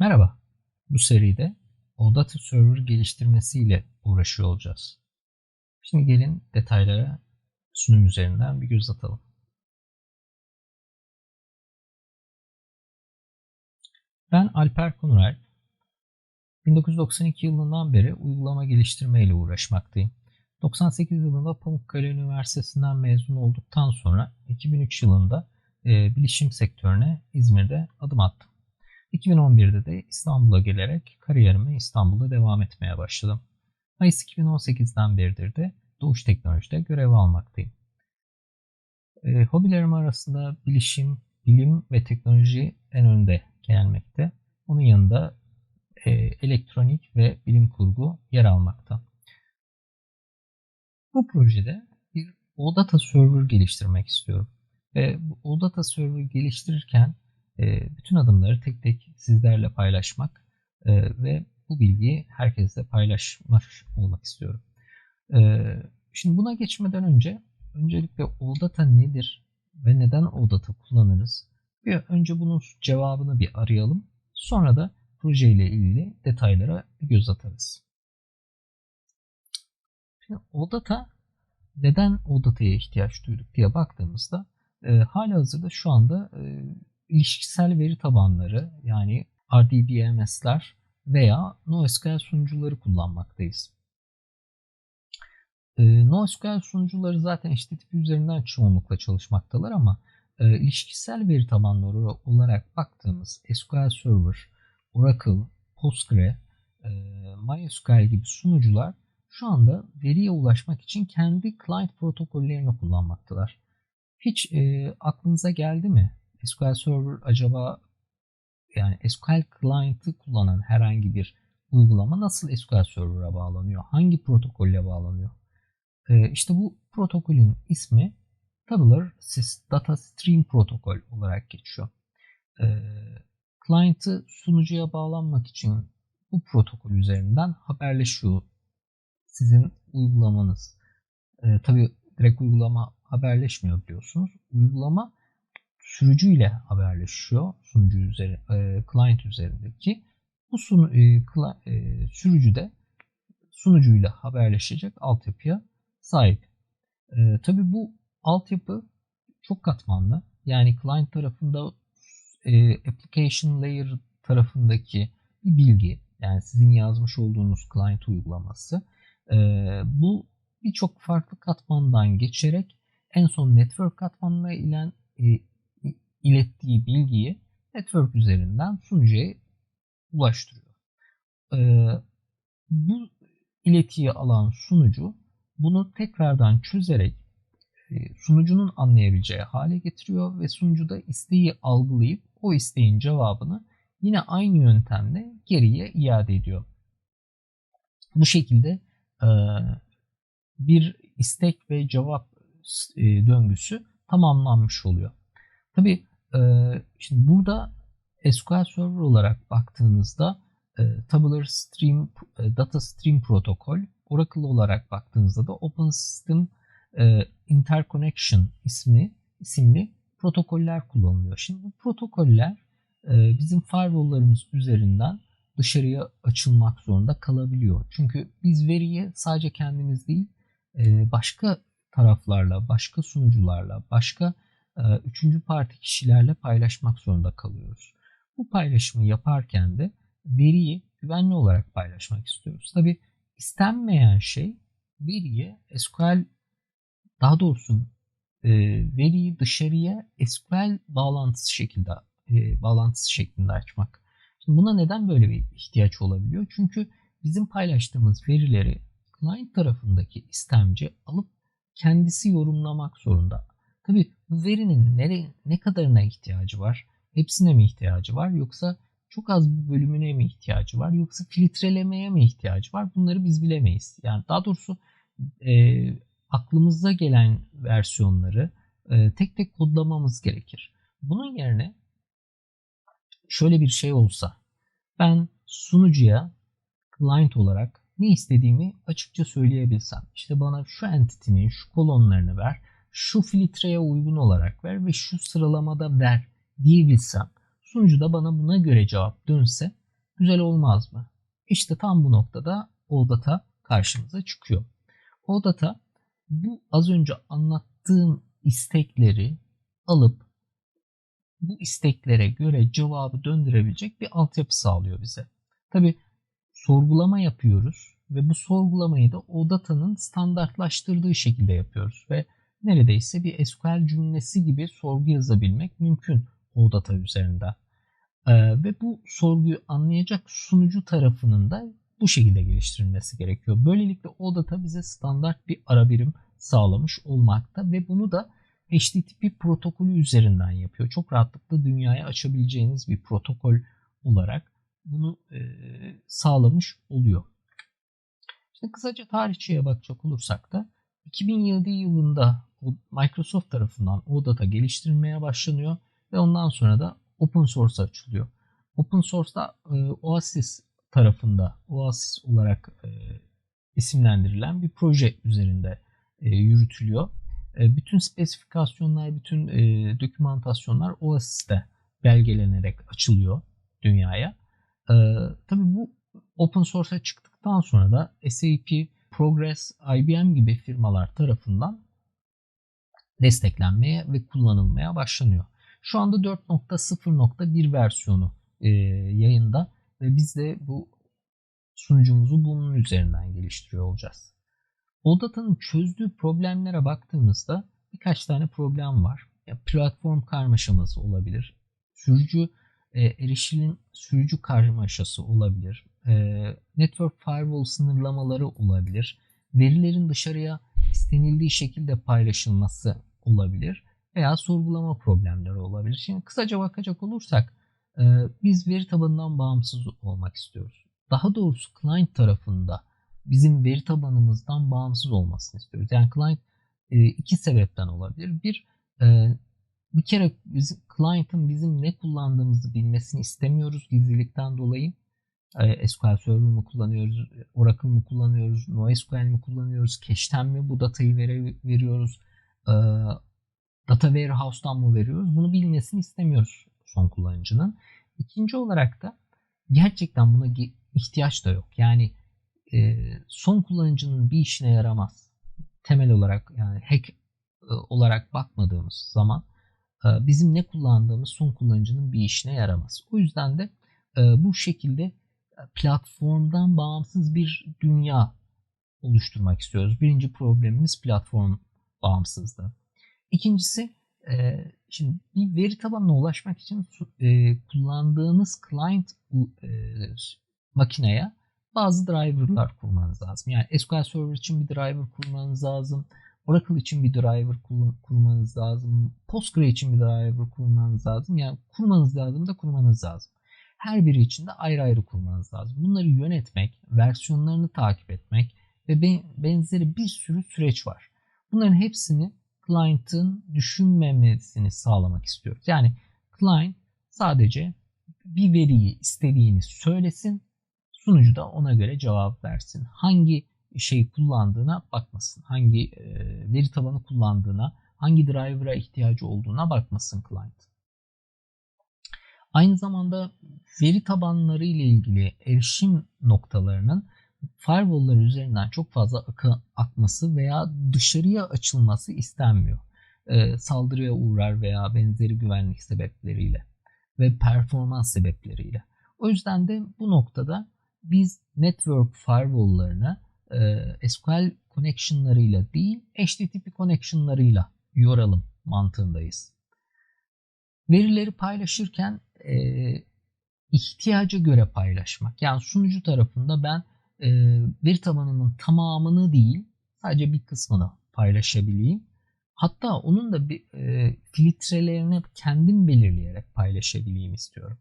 Merhaba, bu seride OData Server geliştirmesiyle uğraşıyor olacağız. Şimdi gelin detaylara sunum üzerinden bir göz atalım. Ben Alper Konural. 1992 yılından beri uygulama geliştirme ile uğraşmaktayım. 98 yılında Pamukkale Üniversitesi'nden mezun olduktan sonra 2003 yılında e, bilişim sektörüne İzmir'de adım attım. 2011'de de İstanbul'a gelerek kariyerime İstanbul'da devam etmeye başladım. Mayıs 2018'den beridir de Doğuş Teknoloji'de görev almaktayım. E, hobilerim arasında bilişim, bilim ve teknoloji en önde gelmekte. Onun yanında e, elektronik ve bilim kurgu yer almakta. Bu projede bir OData Server geliştirmek istiyorum. Ve bu OData Server geliştirirken bütün adımları tek tek sizlerle paylaşmak e, ve bu bilgiyi herkesle paylaşmış olmak istiyorum. E, şimdi buna geçmeden önce öncelikle OData nedir ve neden OData kullanırız? Bir önce bunun cevabını bir arayalım. Sonra da proje ile ilgili detaylara bir göz atarız. Şimdi OData neden OData'ya ihtiyaç duyduk diye baktığımızda e, hala hazırda şu anda e, ilişkisel veri tabanları yani RDBMS'ler veya NoSQL sunucuları kullanmaktayız. E, NoSQL sunucuları zaten HTTP üzerinden çoğunlukla çalışmaktalar ama e, ilişkisel veri tabanları olarak baktığımız SQL Server, Oracle, Postgre, e, MySQL gibi sunucular şu anda veriye ulaşmak için kendi client protokollerini kullanmaktalar. Hiç e, aklınıza geldi mi? SQL Server acaba yani SQL Client'ı kullanan herhangi bir uygulama nasıl SQL Server'a bağlanıyor? Hangi protokolle bağlanıyor? Ee, işte bu protokolün ismi Tabular Data Stream Protokol olarak geçiyor. Ee, client'ı sunucuya bağlanmak için bu protokol üzerinden haberleşiyor sizin uygulamanız. Ee, tabii direkt uygulama haberleşmiyor biliyorsunuz. Uygulama sürücüyle haberleşiyor sunucu üzeri, e, client üzerindeki. Bu sunu, e, kla, e, sürücü de sunucuyla haberleşecek altyapıya sahip. E, Tabi bu altyapı çok katmanlı. Yani client tarafında e, application layer tarafındaki bir bilgi yani sizin yazmış olduğunuz client uygulaması e, bu birçok farklı katmandan geçerek en son network katmanına ilen e, ilettiği bilgiyi network üzerinden sunucuya ulaştırıyor. Ee, bu iletiyi alan sunucu bunu tekrardan çözerek e, sunucunun anlayabileceği hale getiriyor ve sunucu da isteği algılayıp o isteğin cevabını yine aynı yöntemle geriye iade ediyor. Bu şekilde e, bir istek ve cevap e, döngüsü tamamlanmış oluyor. Tabi şimdi burada SQL Server olarak baktığınızda Tabular Stream Data Stream Protokol, Oracle olarak baktığınızda da Open System Interconnection ismi isimli protokoller kullanılıyor. Şimdi bu protokoller bizim firewall'larımız üzerinden dışarıya açılmak zorunda kalabiliyor. Çünkü biz veriyi sadece kendimiz değil başka taraflarla, başka sunucularla, başka e, üçüncü parti kişilerle paylaşmak zorunda kalıyoruz. Bu paylaşımı yaparken de veriyi güvenli olarak paylaşmak istiyoruz. Tabi istenmeyen şey veriyi SQL daha doğrusu e, veriyi dışarıya SQL bağlantısı şekilde e, bağlantısı şeklinde açmak. Şimdi buna neden böyle bir ihtiyaç olabiliyor? Çünkü bizim paylaştığımız verileri client tarafındaki istemci alıp kendisi yorumlamak zorunda. Tabi bu verinin nere, ne kadarına ihtiyacı var? Hepsine mi ihtiyacı var? Yoksa çok az bir bölümüne mi ihtiyacı var? Yoksa filtrelemeye mi ihtiyacı var? Bunları biz bilemeyiz. Yani daha doğrusu e, aklımıza gelen versiyonları e, tek tek kodlamamız gerekir. Bunun yerine şöyle bir şey olsa ben sunucuya client olarak ne istediğimi açıkça söyleyebilsem. İşte bana şu entity'nin şu kolonlarını ver şu filtreye uygun olarak ver ve şu sıralamada ver diyebilsem sunucu da bana buna göre cevap dönse güzel olmaz mı? İşte tam bu noktada OData karşımıza çıkıyor. OData bu az önce anlattığım istekleri alıp bu isteklere göre cevabı döndürebilecek bir altyapı sağlıyor bize. Tabi sorgulama yapıyoruz ve bu sorgulamayı da o datanın standartlaştırdığı şekilde yapıyoruz ve neredeyse bir SQL cümlesi gibi sorgu yazabilmek mümkün o data üzerinden. Ee, ve bu sorguyu anlayacak sunucu tarafının da bu şekilde geliştirilmesi gerekiyor. Böylelikle o data bize standart bir ara birim sağlamış olmakta ve bunu da HTTP protokolü üzerinden yapıyor. Çok rahatlıkla dünyaya açabileceğiniz bir protokol olarak bunu e, sağlamış oluyor. İşte kısaca tarihçiye bakacak olursak da 2007 yılında Microsoft tarafından OData geliştirilmeye başlanıyor ve ondan sonra da open source açılıyor. Open source'da e, Oasis tarafında Oasis olarak e, isimlendirilen bir proje üzerinde e, yürütülüyor. E, bütün spesifikasyonlar, bütün e, dokümantasyonlar Oasis'te belgelenerek açılıyor dünyaya. E, tabii bu open source'a çıktıktan sonra da SAP, Progress, IBM gibi firmalar tarafından desteklenmeye ve kullanılmaya başlanıyor. Şu anda 4.0.1 versiyonu e, yayında ve biz de bu sunucumuzu bunun üzerinden geliştiriyor olacağız. OData'nın çözdüğü problemlere baktığımızda birkaç tane problem var. Ya, platform karmaşaması olabilir. Sürücü e, erişimin sürücü karmaşası olabilir. E, network firewall sınırlamaları olabilir. Verilerin dışarıya istenildiği şekilde paylaşılması olabilir veya sorgulama problemleri olabilir. Şimdi kısaca bakacak olursak e, biz veri tabanından bağımsız olmak istiyoruz. Daha doğrusu client tarafında bizim veri tabanımızdan bağımsız olmasını istiyoruz. Yani client e, iki sebepten olabilir. Bir, e, bir kere bizim client'ın bizim ne kullandığımızı bilmesini istemiyoruz gizlilikten dolayı. SQL Server mi kullanıyoruz, Oracle mı kullanıyoruz, NoSQL mi kullanıyoruz, cache'ten mi bu datayı veriyoruz, e, data warehouse'dan mı veriyoruz? Bunu bilmesini istemiyoruz son kullanıcının. İkinci olarak da gerçekten buna ihtiyaç da yok. Yani e, son kullanıcının bir işine yaramaz. Temel olarak yani hack e, olarak bakmadığımız zaman e, bizim ne kullandığımız son kullanıcının bir işine yaramaz. O yüzden de e, bu şekilde e, platformdan bağımsız bir dünya oluşturmak istiyoruz. Birinci problemimiz platform bağımsızlığı. İkincisi e, şimdi bir veri tabanına ulaşmak için e, kullandığınız client e, makineye bazı driver'lar kurmanız lazım. Yani SQL Server için bir driver kurmanız lazım. Oracle için bir driver kurmanız lazım. Postgre için bir driver kurmanız lazım. Yani kurmanız lazım da kurmanız lazım. Her biri için de ayrı ayrı kurmanız lazım. Bunları yönetmek, versiyonlarını takip etmek ve benzeri bir sürü süreç var. Bunların hepsini client'ın düşünmemesini sağlamak istiyoruz. Yani client sadece bir veriyi istediğini söylesin Sunucu da ona göre cevap versin. Hangi şeyi kullandığına bakmasın. Hangi e, veri tabanı kullandığına, hangi driver'a ihtiyacı olduğuna bakmasın client. Aynı zamanda veri tabanları ile ilgili erişim noktalarının firewall'lar üzerinden çok fazla akı, akması veya dışarıya açılması istenmiyor. E, saldırıya uğrar veya benzeri güvenlik sebepleriyle ve performans sebepleriyle. O yüzden de bu noktada biz network firewall'larını e, SQL connection'larıyla değil HTTP connection'larıyla yoralım mantığındayız. Verileri paylaşırken e, ihtiyaca göre paylaşmak. Yani sunucu tarafında ben e, veri tabanının tamamını değil sadece bir kısmını paylaşabileyim. Hatta onun da bir e, filtrelerini kendim belirleyerek paylaşabileyim istiyorum.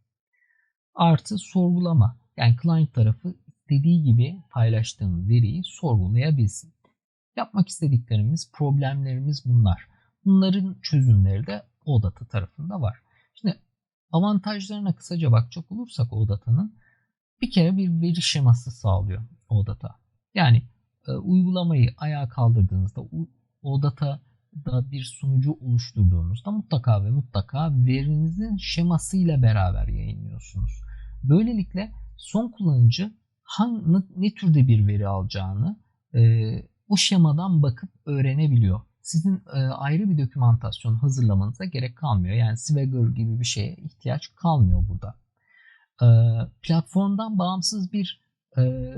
Artı sorgulama. Yani client tarafı istediği gibi paylaştığım veriyi sorgulayabilsin. Yapmak istediklerimiz, problemlerimiz bunlar. Bunların çözümleri de OData tarafında var. Şimdi avantajlarına kısaca bakacak olursak OData'nın bir kere bir veri şeması sağlıyor OData. Yani e, uygulamayı ayağa kaldırdığınızda OData'da bir sunucu oluşturduğunuzda mutlaka ve mutlaka verinizin şemasıyla beraber yayınlıyorsunuz. Böylelikle son kullanıcı hangi, ne türde bir veri alacağını e, o şemadan bakıp öğrenebiliyor. Sizin e, ayrı bir dokümantasyon hazırlamanıza gerek kalmıyor. Yani Swagger gibi bir şeye ihtiyaç kalmıyor burada. E, platformdan bağımsız bir e,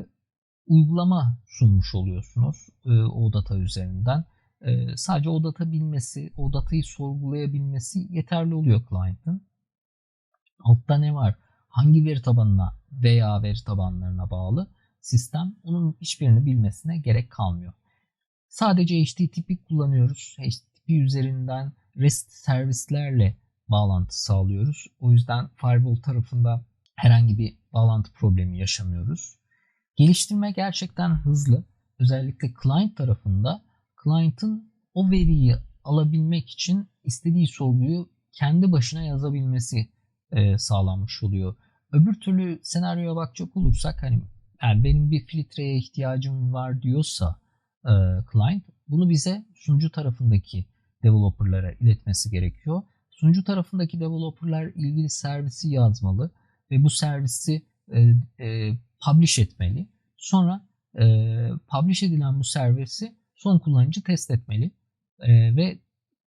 uygulama sunmuş oluyorsunuz e, o data üzerinden. E, sadece o data bilmesi, o datayı sorgulayabilmesi yeterli oluyor client'ın. Altta ne var? Hangi veri tabanına veya veri tabanlarına bağlı sistem onun hiçbirini bilmesine gerek kalmıyor. Sadece HTTP kullanıyoruz. HTTP üzerinden REST servislerle bağlantı sağlıyoruz. O yüzden firewall tarafında herhangi bir bağlantı problemi yaşamıyoruz. Geliştirme gerçekten hızlı. Özellikle client tarafında client'ın o veriyi alabilmek için istediği sorguyu kendi başına yazabilmesi e, sağlanmış oluyor. Öbür türlü senaryoya bakacak olursak hani yani benim bir filtreye ihtiyacım var diyorsa e, client bunu bize sunucu tarafındaki developerlara iletmesi gerekiyor. Sunucu tarafındaki developerlar ilgili servisi yazmalı ve bu servisi e, e, publish etmeli. Sonra e, publish edilen bu servisi son kullanıcı test etmeli e, ve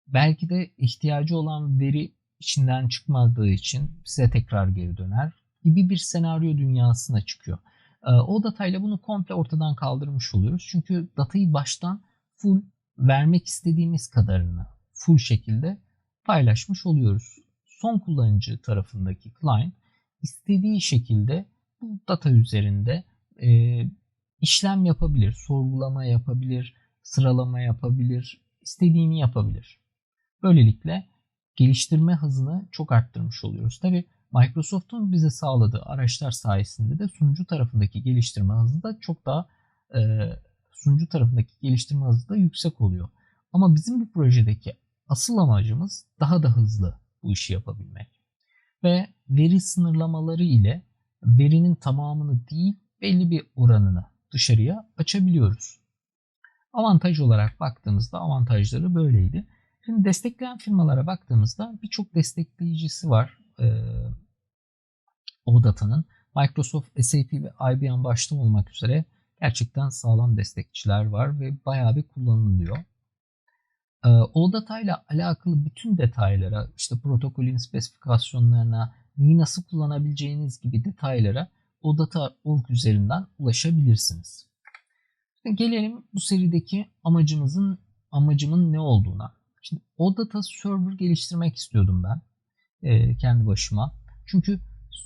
belki de ihtiyacı olan veri içinden çıkmadığı için size tekrar geri döner gibi bir senaryo dünyasına çıkıyor. E, o datayla bunu komple ortadan kaldırmış oluyoruz. Çünkü datayı baştan full vermek istediğimiz kadarını full şekilde paylaşmış oluyoruz. Son kullanıcı tarafındaki client istediği şekilde bu data üzerinde e, işlem yapabilir, sorgulama yapabilir, sıralama yapabilir, istediğini yapabilir. Böylelikle geliştirme hızını çok arttırmış oluyoruz. Tabi Microsoft'un bize sağladığı araçlar sayesinde de sunucu tarafındaki geliştirme hızı da çok daha e, sunucu tarafındaki geliştirme hızı da yüksek oluyor. Ama bizim bu projedeki asıl amacımız daha da hızlı bu işi yapabilmek. Ve veri sınırlamaları ile verinin tamamını değil belli bir oranını dışarıya açabiliyoruz. Avantaj olarak baktığımızda avantajları böyleydi. Şimdi destekleyen firmalara baktığımızda birçok destekleyicisi var e, o datanın. Microsoft, SAP ve IBM başta olmak üzere gerçekten sağlam destekçiler var ve bayağı bir kullanılıyor. E, o datayla alakalı bütün detaylara, işte protokolün spesifikasyonlarına, neyi nasıl kullanabileceğiniz gibi detaylara o data.org üzerinden ulaşabilirsiniz. Şimdi gelelim bu serideki amacımızın amacımın ne olduğuna. Şimdi o data server geliştirmek istiyordum ben e, kendi başıma. Çünkü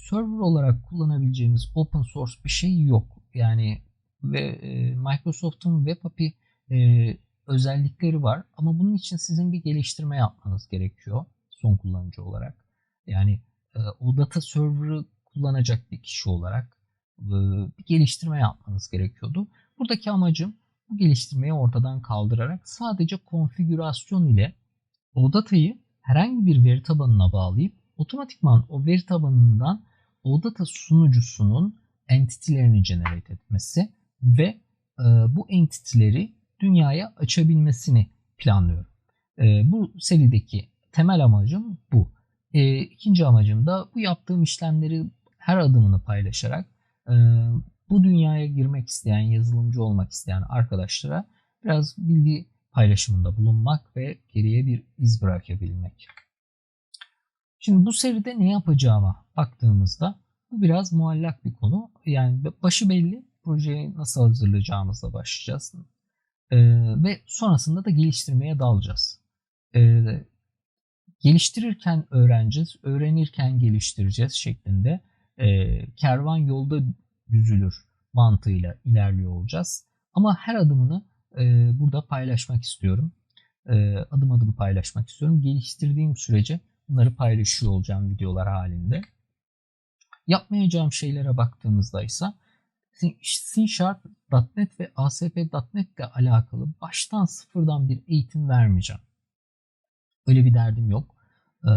server olarak kullanabileceğimiz open source bir şey yok. Yani ve e, Microsoft'un Web API e, özellikleri var ama bunun için sizin bir geliştirme yapmanız gerekiyor son kullanıcı olarak. Yani e, o data server'ı kullanacak bir kişi olarak e, bir geliştirme yapmanız gerekiyordu. Buradaki amacım bu geliştirmeyi ortadan kaldırarak sadece konfigürasyon ile o datayı herhangi bir veri tabanına bağlayıp otomatikman o veri tabanından o data sunucusunun entity'lerini generate etmesi ve e, bu entity'leri dünyaya açabilmesini planlıyorum. E, bu serideki temel amacım bu. E, ikinci amacım da bu yaptığım işlemleri her adımını paylaşarak e, bu dünyaya girmek isteyen, yazılımcı olmak isteyen arkadaşlara biraz bilgi paylaşımında bulunmak ve geriye bir iz bırakabilmek. Şimdi bu seride ne yapacağıma baktığımızda bu biraz muallak bir konu. Yani başı belli projeyi nasıl hazırlayacağımızla başlayacağız. Ee, ve sonrasında da geliştirmeye dalacağız. Ee, geliştirirken öğreneceğiz, öğrenirken geliştireceğiz şeklinde e, kervan yolda düzülür mantığıyla ilerliyor olacağız. Ama her adımını e, burada paylaşmak istiyorum. E, adım adım paylaşmak istiyorum. Geliştirdiğim sürece bunları paylaşıyor olacağım videolar halinde. Yapmayacağım şeylere baktığımızda ise C Sharp, .NET ve ASP.NET ile alakalı baştan sıfırdan bir eğitim vermeyeceğim. Öyle bir derdim yok. Ee,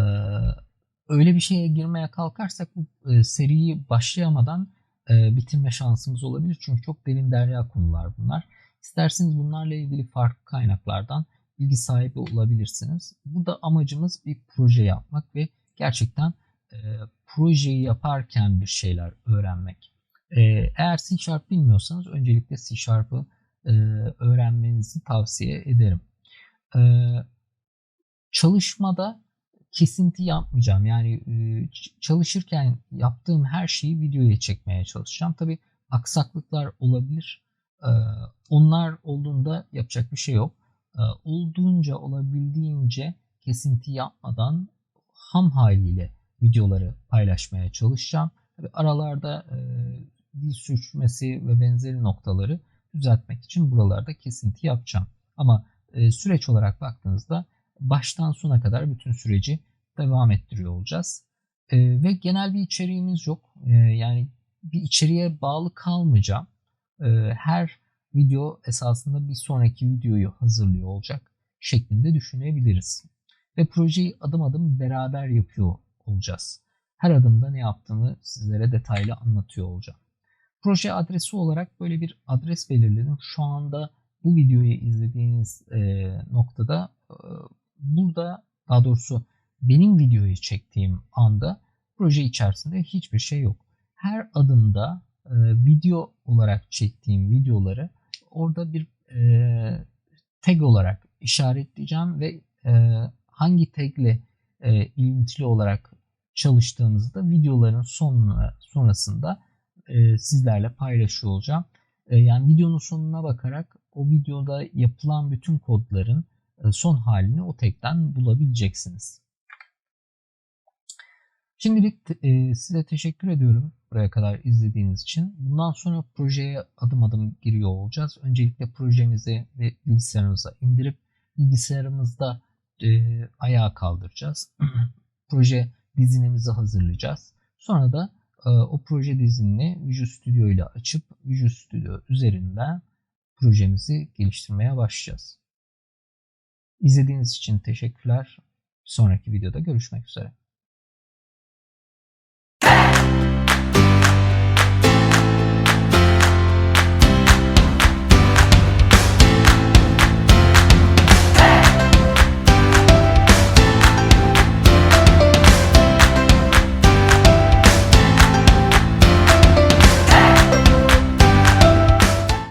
öyle bir şeye girmeye kalkarsak bu e, seriyi başlayamadan e, bitirme şansımız olabilir. Çünkü çok derin derya konular bunlar. İsterseniz bunlarla ilgili farklı kaynaklardan bilgi sahibi olabilirsiniz. Burada amacımız bir proje yapmak ve gerçekten e, projeyi yaparken bir şeyler öğrenmek. E, eğer C Sharp bilmiyorsanız öncelikle C Sharp'ı e, öğrenmenizi tavsiye ederim. E, çalışmada kesinti yapmayacağım. Yani e, çalışırken yaptığım her şeyi videoya çekmeye çalışacağım. Tabi aksaklıklar olabilir. E, onlar olduğunda yapacak bir şey yok. E, olduğunca olabildiğince kesinti yapmadan ham haliyle videoları paylaşmaya çalışacağım. Tabi aralarda dil sürçmesi ve benzeri noktaları düzeltmek için buralarda kesinti yapacağım. Ama süreç olarak baktığınızda baştan sona kadar bütün süreci devam ettiriyor olacağız. E, ve genel bir içeriğimiz yok. E, yani bir içeriğe bağlı kalmayacağım. E, her video esasında bir sonraki videoyu hazırlıyor olacak şeklinde düşünebiliriz. Ve projeyi adım adım beraber yapıyor olacağız. Her adımda ne yaptığımı sizlere detaylı anlatıyor olacağım. Proje adresi olarak böyle bir adres belirledim. Şu anda bu videoyu izlediğiniz e, noktada e, burada daha doğrusu benim videoyu çektiğim anda proje içerisinde hiçbir şey yok. Her adımda e, video olarak çektiğim videoları orada bir e, tag olarak işaretleyeceğim ve e, hangi tagle e, ilintili olarak çalıştığımızda videoların sonuna, sonrasında e, sizlerle paylaşıyor olacağım. E, yani videonun sonuna bakarak o videoda yapılan bütün kodların e, son halini o tekten bulabileceksiniz. Şimdilik e, size teşekkür ediyorum buraya kadar izlediğiniz için. Bundan sonra projeye adım adım giriyor olacağız. Öncelikle projemizi ve bilgisayarımıza indirip bilgisayarımızda e, ayağa kaldıracağız. proje dizinimizi hazırlayacağız. Sonra da o proje dizinini Visual Studio ile açıp Visual Studio üzerinden projemizi geliştirmeye başlayacağız. İzlediğiniz için teşekkürler. sonraki videoda görüşmek üzere.